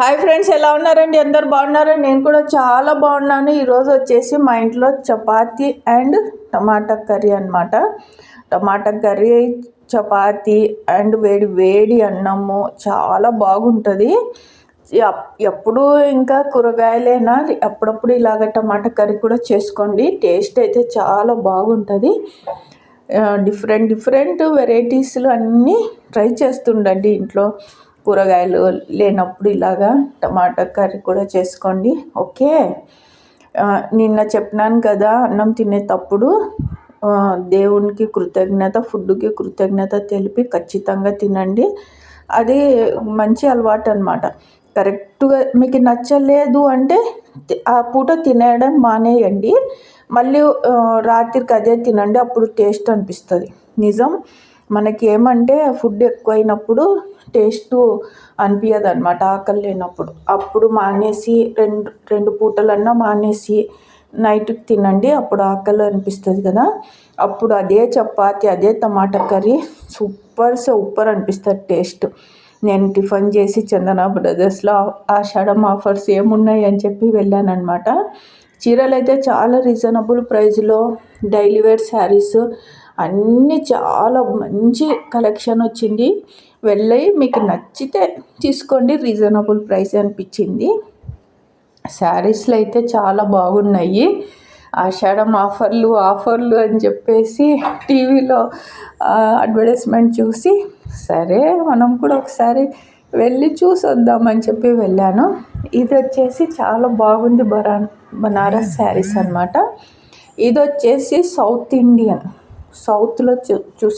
Hi friends ఎలా ఉన్నారండి? అందరు బాగున్నారా? నేను కూడా చాలా బాగున్నాను. ఈరోజు వచ్చేసి మా ఇంట్లో చపాతి అండ్ టమాటా కర్రీ అనమాట టమాటా కర్రీ చపాతి అండ్ వేడి వేడి అన్నము. చాలా బాగుంటుంది. ఎప్పుడు ఇంకా కూరగాయలైనా అప్పుడప్పుడు ఇలాగ టమాటా కర్రీ కూడా చేసుకోండి. టేస్ట్ అయితే చాలా బాగుంటుంది. డిఫరెంట్ డిఫరెంట్ వెరైటీస్లు అన్నీ ట్రై చేస్తుండండి ఇంట్లో. కూరగాయలు లేనప్పుడు ఇలాగా టమాటా కర్రీ కూడా చేసుకోండి. ఓకే? నిన్న చెప్పినాను కదా అన్నం తినేటప్పుడు దేవునికి కృతజ్ఞత ఫుడ్కి కృతజ్ఞత తెలిపి ఖచ్చితంగా తినండి. అది మంచి అలవాటు అనమాట కరెక్ట్గా మీకు నచ్చలేదు అంటే ఆ పూట తినేయడం మానేయండి. మళ్ళీ రాత్రికి అదే తినండి అప్పుడు టేస్ట్ అనిపిస్తుంది. నిజం? మనకి ఏమంటే ఫుడ్ ఎక్కువైనప్పుడు టేస్ట్ అనిపించదు అనమాట ఆకలి లేనప్పుడు. అప్పుడు మానేసి రెండు రెండు పూటలన్నా మానేసి నైట్కి తినండి అప్పుడు ఆకలి అనిపిస్తుంది కదా. అప్పుడు అదే చపాతి అదే టమాటా కర్రీ సూపర్ సూపర్ అనిపిస్తుంది టేస్ట్. నేను టిఫిన్ చేసి చందన బ్రదర్స్లో ఆషాఢం ఆఫర్స్ ఏమున్నాయి అని చెప్పి వెళ్ళాను అనమాట చీరలు అయితే చాలా రీజనబుల్ ప్రైస్లో డైలీ వేర్ శారీస్ అన్నీ చాలా మంచి కలెక్షన్ వచ్చింది. వెళ్ళి మీకు నచ్చితే తీసుకోండి. రీజనబుల్ ప్రైస్ అనిపించింది. శారీస్లో అయితే చాలా బాగున్నాయి. ఆషాఢం ఆఫర్లు ఆఫర్లు అని చెప్పేసి టీవీలో అడ్వర్టైజ్మెంట్ చూసి సరే మనం కూడా ఒకసారి వెళ్ళి చూసి వద్దామని చెప్పి వెళ్ళాను. ఇది వచ్చేసి చాలా బాగుంది బరా బనారస్ శారీస్ అనమాట ఇది వచ్చేసి సౌత్ ఇండియన్. సౌత్లో చూ చూసి.